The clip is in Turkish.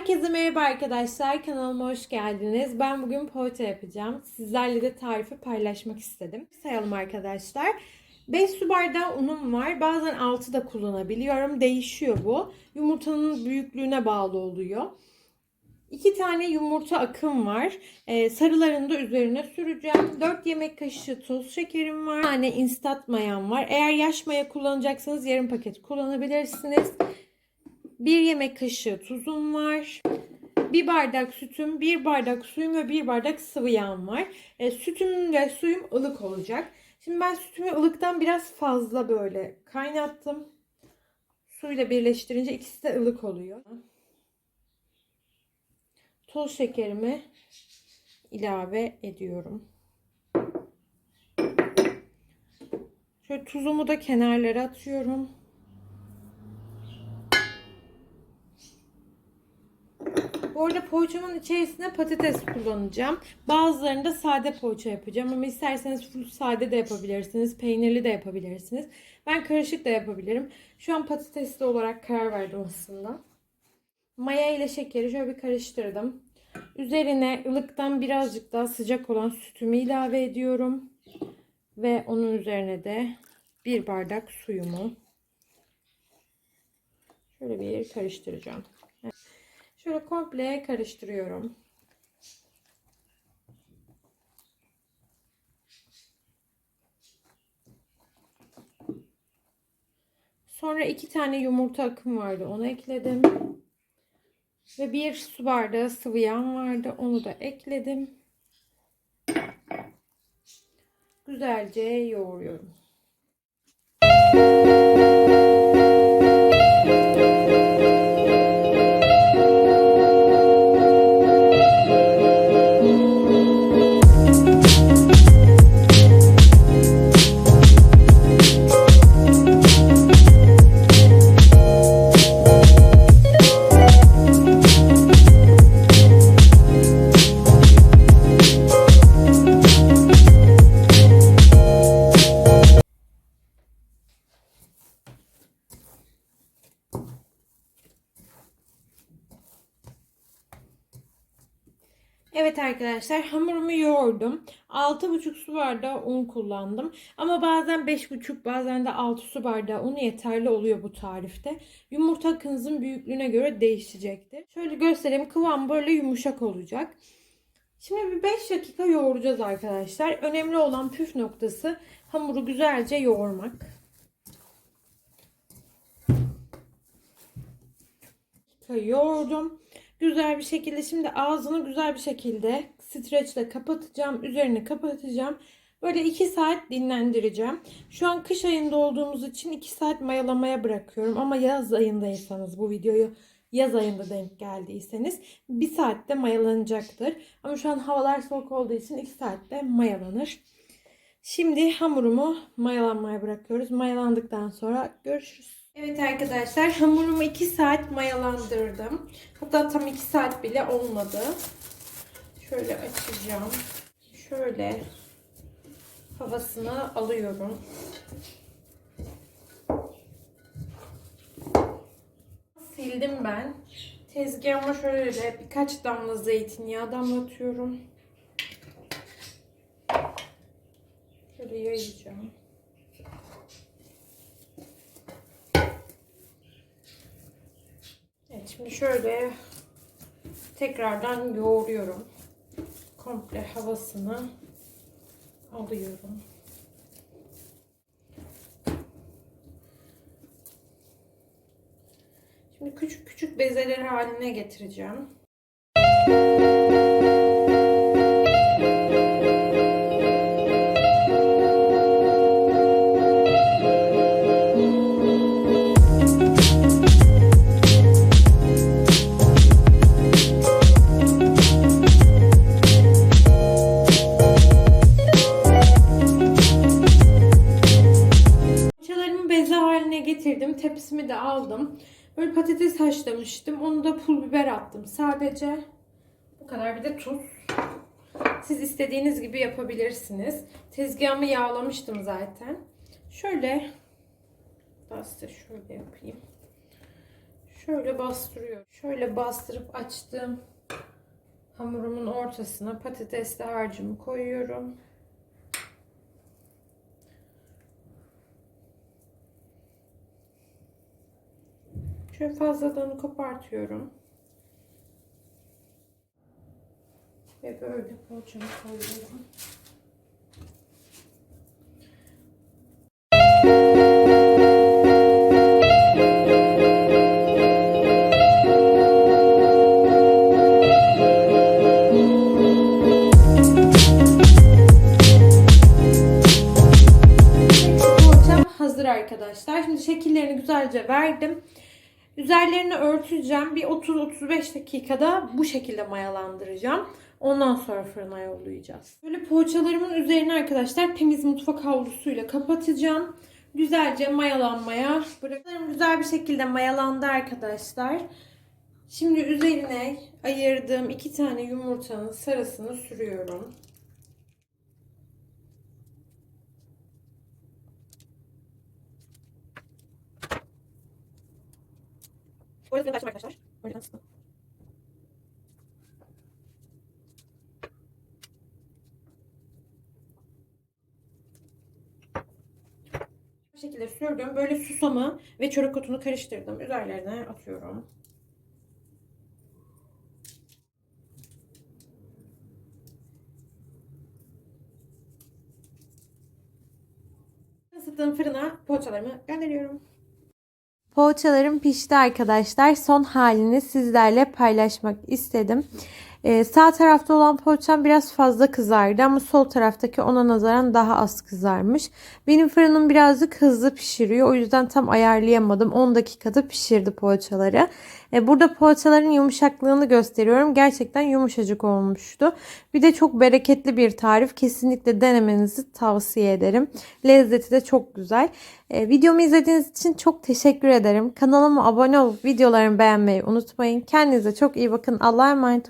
Herkese merhaba arkadaşlar. Kanalıma hoş geldiniz. Ben bugün poğaça yapacağım. Sizlerle de tarifi paylaşmak istedim. Sayalım arkadaşlar. 5 su bardağı unum var. Bazen 6 da kullanabiliyorum. Değişiyor bu. Yumurtanın büyüklüğüne bağlı oluyor. 2 tane yumurta akım var. Ee, sarılarını da üzerine süreceğim. 4 yemek kaşığı toz şekerim var. Bir tane instant mayam var. Eğer yaş maya kullanacaksanız yarım paket kullanabilirsiniz. 1 yemek kaşığı tuzum var. 1 bardak sütüm, 1 bardak suyum ve 1 bardak sıvı yağım var. E, sütüm ve suyum ılık olacak. Şimdi ben sütümü ılıktan biraz fazla böyle kaynattım. Suyla birleştirince ikisi de ılık oluyor. Toz şekerimi ilave ediyorum. Şöyle tuzumu da kenarlara atıyorum. Bu arada poğaçamın içerisine patates kullanacağım. Bazılarında sade poğaça yapacağım ama isterseniz full sade de yapabilirsiniz. Peynirli de yapabilirsiniz. Ben karışık da yapabilirim. Şu an patatesli olarak karar verdim aslında. Maya ile şekeri şöyle bir karıştırdım. Üzerine ılıktan birazcık daha sıcak olan sütümü ilave ediyorum. Ve onun üzerine de bir bardak suyumu şöyle bir karıştıracağım. Şöyle komple karıştırıyorum. Sonra iki tane yumurta akım vardı. Onu ekledim. Ve bir su bardağı sıvı yağ vardı. Onu da ekledim. Güzelce yoğuruyorum. Evet arkadaşlar hamurumu yoğurdum. 6,5 su bardağı un kullandım. Ama bazen 5,5 bazen de 6 su bardağı un yeterli oluyor bu tarifte. Yumurta akınızın büyüklüğüne göre değişecektir. Şöyle göstereyim kıvam böyle yumuşak olacak. Şimdi bir 5 dakika yoğuracağız arkadaşlar. Önemli olan püf noktası hamuru güzelce yoğurmak. yoğurdum. Güzel bir şekilde şimdi ağzını güzel bir şekilde streçle kapatacağım. Üzerini kapatacağım. Böyle 2 saat dinlendireceğim. Şu an kış ayında olduğumuz için 2 saat mayalamaya bırakıyorum. Ama yaz ayındaysanız bu videoyu yaz ayında denk geldiyseniz 1 saatte mayalanacaktır. Ama şu an havalar soğuk olduğu için 2 saatte mayalanır. Şimdi hamurumu mayalanmaya bırakıyoruz. Mayalandıktan sonra görüşürüz. Evet arkadaşlar hamurumu 2 saat mayalandırdım. Hatta tam 2 saat bile olmadı. Şöyle açacağım. Şöyle havasını alıyorum. Sildim ben. Tezgahıma şöyle birkaç damla zeytinyağı damlatıyorum. Şöyle yayacağım. Evet şimdi şöyle tekrardan yoğuruyorum. Komple havasını alıyorum. Şimdi küçük küçük bezeler haline getireceğim. Getirdim. Tepsimi de aldım. Böyle patates haşlamıştım. Onu da pul biber attım. Sadece bu kadar. Bir de tuz. Siz istediğiniz gibi yapabilirsiniz. Tezgahımı yağlamıştım zaten. Şöyle size şöyle yapayım. Şöyle bastırıyorum. Şöyle bastırıp açtığım hamurumun ortasına patatesli harcımı koyuyorum. Şöyle fazladan kopartıyorum. Ve böyle poğaçamı koyuyorum. Hazır arkadaşlar. Şimdi şekillerini güzelce verdim. Üzerlerini örteceğim. Bir 30-35 dakikada bu şekilde mayalandıracağım. Ondan sonra fırına yollayacağız. Böyle poğaçalarımın üzerine arkadaşlar temiz mutfak havlusuyla kapatacağım. Güzelce mayalanmaya bırakıyorum. Güzel bir şekilde mayalandı arkadaşlar. Şimdi üzerine ayırdığım iki tane yumurtanın sarısını sürüyorum. Bu arada açtım arkadaşlar. Yüzden sıktım. Şekilde sürdüm. Böyle susamı ve çörek otunu karıştırdım. Üzerlerine atıyorum. Isıttığım fırına poğaçalarımı gönderiyorum. Poğaçalarım pişti arkadaşlar. Son halini sizlerle paylaşmak istedim. Ee, sağ tarafta olan poğaçam biraz fazla kızardı ama sol taraftaki ona nazaran daha az kızarmış. Benim fırınım birazcık hızlı pişiriyor. O yüzden tam ayarlayamadım. 10 dakikada pişirdi poğaçaları. Ee, burada poğaçaların yumuşaklığını gösteriyorum. Gerçekten yumuşacık olmuştu. Bir de çok bereketli bir tarif. Kesinlikle denemenizi tavsiye ederim. Lezzeti de çok güzel. Ee, videomu izlediğiniz için çok teşekkür ederim. Kanalıma abone olup videolarımı beğenmeyi unutmayın. Kendinize çok iyi bakın. Allah'a emanet olun.